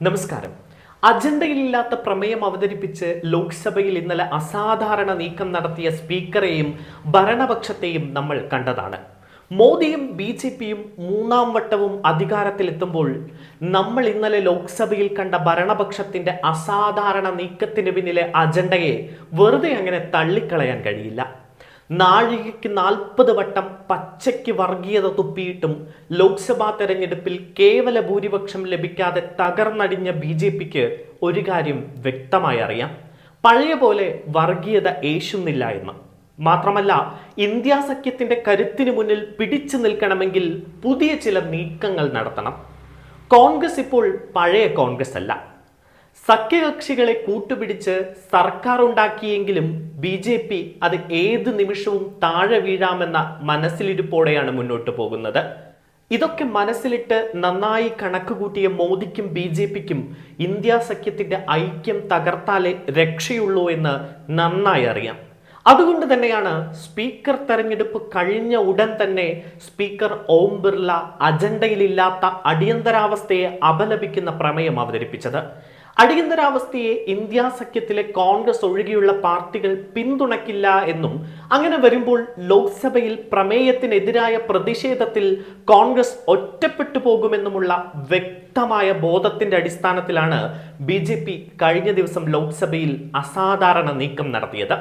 നമസ്കാരം. അജണ്ടയിലില്ലാത്ത പ്രമേയം അവതരിപ്പിച്ച് ലോക്സഭയിൽ ഇന്നലെ അസാധാരണ നീക്കം നടത്തിയ സ്പീക്കറെയും ഭരണപക്ഷത്തെയും നമ്മൾ കണ്ടതാണ്. മോദിയും ബി ജെ പിയും മൂന്നാം വട്ടവും അധികാരത്തിലെത്തുമ്പോൾ നമ്മൾ ഇന്നലെ ലോക്സഭയിൽ കണ്ട ഭരണപക്ഷത്തിന്റെ അസാധാരണ നീക്കത്തിന് പിന്നിലെ അജണ്ടയെ വെറുതെ അങ്ങനെ തള്ളിക്കളയാൻ കഴിയില്ല. നാഴികയ്ക്ക് നാൽപ്പത് വട്ടം പച്ചയ്ക്ക് വർഗീയത തുപ്പിയിട്ടും ലോക്സഭാ തെരഞ്ഞെടുപ്പിൽ കേവല ഭൂരിപക്ഷം ലഭിക്കാതെ തകർന്നടിഞ്ഞ ബി ജെ പിക്ക് ഒരു കാര്യം വ്യക്തമായി അറിയാം. പഴയ പോലെ വർഗീയത ഏശുന്നില്ല എന്ന്. മാത്രമല്ല ഇന്ത്യ സഖ്യത്തിന്റെ കരുത്തിനു മുന്നിൽ പിടിച്ചു നിൽക്കണമെങ്കിൽ പുതിയ ചില നീക്കങ്ങൾ നടത്തണം. കോൺഗ്രസ് ഇപ്പോൾ പഴയ കോൺഗ്രസ് അല്ല. സഖ്യകക്ഷികളെ കൂട്ടുപിടിച്ച് സർക്കാർ ഉണ്ടാക്കിയെങ്കിലും ബി ജെ പി അത് ഏത് നിമിഷവും താഴെ വീഴാമെന്ന മനസ്സിലിരിപ്പോടെയാണ് മുന്നോട്ട് പോകുന്നത്. ഇതൊക്കെ മനസ്സിലിട്ട് നന്നായി കണക്കുകൂട്ടിയ മോദിക്കും ബി ജെ പിക്കും ഇന്ത്യ സഖ്യത്തിന്റെ ഐക്യം തകർത്താലേ രക്ഷയുള്ളൂ എന്ന് നന്നായി അറിയാം. അതുകൊണ്ട് തന്നെയാണ് സ്പീക്കർ തെരഞ്ഞെടുപ്പ് കഴിഞ്ഞ ഉടൻ തന്നെ സ്പീക്കർ ഓം ബിർള അജണ്ടയിലില്ലാത്ത അടിയന്തരാവസ്ഥയെ അപലപിക്കുന്ന പ്രമേയം അവതരിപ്പിച്ചത്. അടിയന്തരാവസ്ഥയെ ഇന്ത്യ സഖ്യത്തിലെ കോൺഗ്രസ് ഒഴികെയുള്ള പാർട്ടികൾ പിന്തുണയ്ക്കില്ല എന്നും അങ്ങനെ വരുമ്പോൾ ലോക്സഭയിൽ പ്രമേയത്തിനെതിരായ പ്രതിഷേധത്തിൽ കോൺഗ്രസ് ഒറ്റപ്പെട്ടു പോകുമെന്നുമുള്ള വ്യക്തമായ ബോധത്തിന്റെ അടിസ്ഥാനത്തിലാണ് ബി കഴിഞ്ഞ ദിവസം ലോക്സഭയിൽ അസാധാരണ നീക്കം നടത്തിയത്.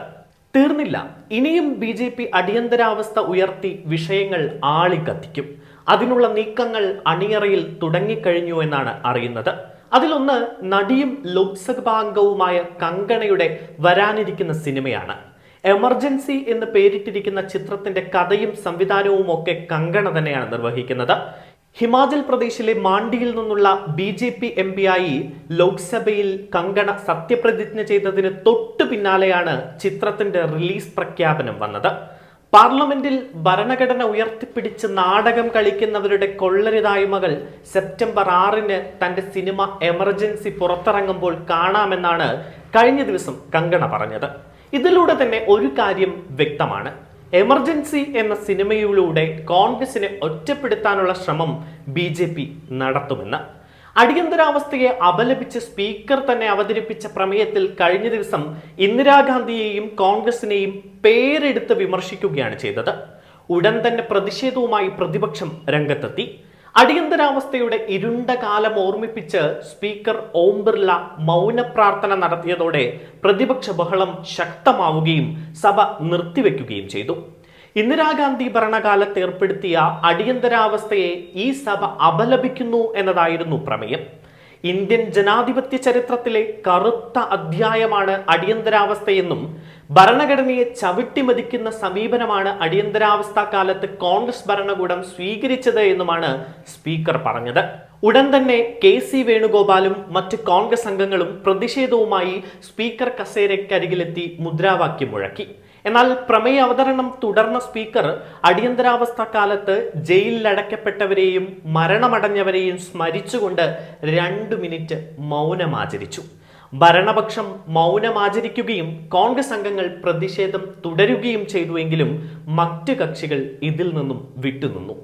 തീർന്നില്ല. ഇനിയും ബി ജെ പി അടിയന്തരാവസ്ഥ ഉയർത്തി വിഷയങ്ങൾ ആളിക്കത്തിക്കും. അതിനുള്ള നീക്കങ്ങൾ അണിയറയിൽ തുടങ്ങിക്കഴിഞ്ഞു എന്നാണ് അറിയുന്നത്. അതിലൊന്ന് നടിയും ലോക്സഭാംഗവുമായ കങ്കണയുടെ വരാനിരിക്കുന്ന സിനിമയാണ്. എമർജൻസി എന്ന് പേരിട്ടിരിക്കുന്ന ചിത്രത്തിന്റെ കഥയും സംവിധാനവും ഒക്കെ കങ്കണ തന്നെയാണ് നിർവഹിക്കുന്നത്. ഹിമാചൽ പ്രദേശിലെ മാണ്ടിയിൽ നിന്നുള്ള ബി ജെ പി എം പിയായി ലോക്സഭയിൽ കങ്കണ സത്യപ്രതിജ്ഞ ചെയ്തതിന് തൊട്ടു പിന്നാലെയാണ് ചിത്രത്തിന്റെ റിലീസ് പ്രഖ്യാപനം വന്നത്. പാർലമെന്റിൽ ഭരണഘടന ഉയർത്തിപ്പിടിച്ച് നാടകം കളിക്കുന്നവരുടെ കൊള്ളരുതായ്മകൾ സെപ്റ്റംബർ ആറിന് തന്റെ സിനിമ എമർജൻസി പുറത്തിറങ്ങുമ്പോൾ കാണാമെന്നാണ് കഴിഞ്ഞ ദിവസം കങ്കണ പറഞ്ഞത്. ഇതിലൂടെ തന്നെ ഒരു കാര്യം വ്യക്തമാണ്. എമർജൻസി എന്ന സിനിമയിലൂടെ കോൺഗ്രസിനെ ഒറ്റപ്പെടുത്താനുള്ള ശ്രമം ബി നടത്തുമെന്ന്. അടിയന്തരാവസ്ഥയെ അപലപിച്ച് സ്പീക്കർ തന്നെ അവതരിപ്പിച്ച പ്രമേയത്തിൽ കഴിഞ്ഞ ദിവസം ഇന്ദിരാഗാന്ധിയെയും കോൺഗ്രസിനെയും പേരെടുത്ത് വിമർശിക്കുകയാണ് ചെയ്തത്. ഉടൻ തന്നെ പ്രതിഷേധവുമായി പ്രതിപക്ഷം രംഗത്തെത്തി. അടിയന്തരാവസ്ഥയുടെ ഇരുണ്ട കാലം ഓർമ്മിപ്പിച്ച് സ്പീക്കർ ഓം ബിർള മൗനപ്രാർത്ഥന നടത്തിയതോടെ പ്രതിപക്ഷ ബഹളം ശക്തമാവുകയും സഭ നിർത്തിവെക്കുകയും ചെയ്തു. ഇന്ദിരാഗാന്ധി ഭരണകാലത്ത് ഏർപ്പെടുത്തിയ അടിയന്തരാവസ്ഥയെ ഈ സഭ അപലപിക്കുന്നു എന്നതായിരുന്നു പ്രമേയം. ഇന്ത്യൻ ജനാധിപത്യ ചരിത്രത്തിലെ കറുത്ത അധ്യായമാണ് അടിയന്തരാവസ്ഥയെന്നും ഭരണഘടനയെ ചവിട്ടിമതിക്കുന്ന സമീപനമാണ് അടിയന്തരാവസ്ഥ കാലത്ത് കോൺഗ്രസ് ഭരണകൂടം സ്വീകരിച്ചത് എന്നുമാണ് സ്പീക്കർ പറഞ്ഞത്. ഉടൻ തന്നെ കെ സി വേണുഗോപാലും മറ്റ് കോൺഗ്രസ് അംഗങ്ങളും പ്രതിഷേധവുമായി സ്പീക്കർ കസേരക്കരികിലെത്തി മുദ്രാവാക്യം മുഴക്കി. എന്നാൽ പ്രമേയ അവതരണം തുടർന്ന സ്പീക്കർ അടിയന്തരാവസ്ഥ കാലത്ത് ജയിലിലടക്കപ്പെട്ടവരെയും മരണമടഞ്ഞവരെയും സ്മരിച്ചുകൊണ്ട് രണ്ട് മിനിറ്റ് മൗനമാചരിച്ചു. ഭരണപക്ഷം മൗനമാചരിക്കുകയും കോൺഗ്രസ് അംഗങ്ങൾ പ്രതിഷേധം തുടരുകയും ചെയ്തുവെങ്കിലും മറ്റ് കക്ഷികൾ ഇതിൽ നിന്നും വിട്ടുനിന്നു.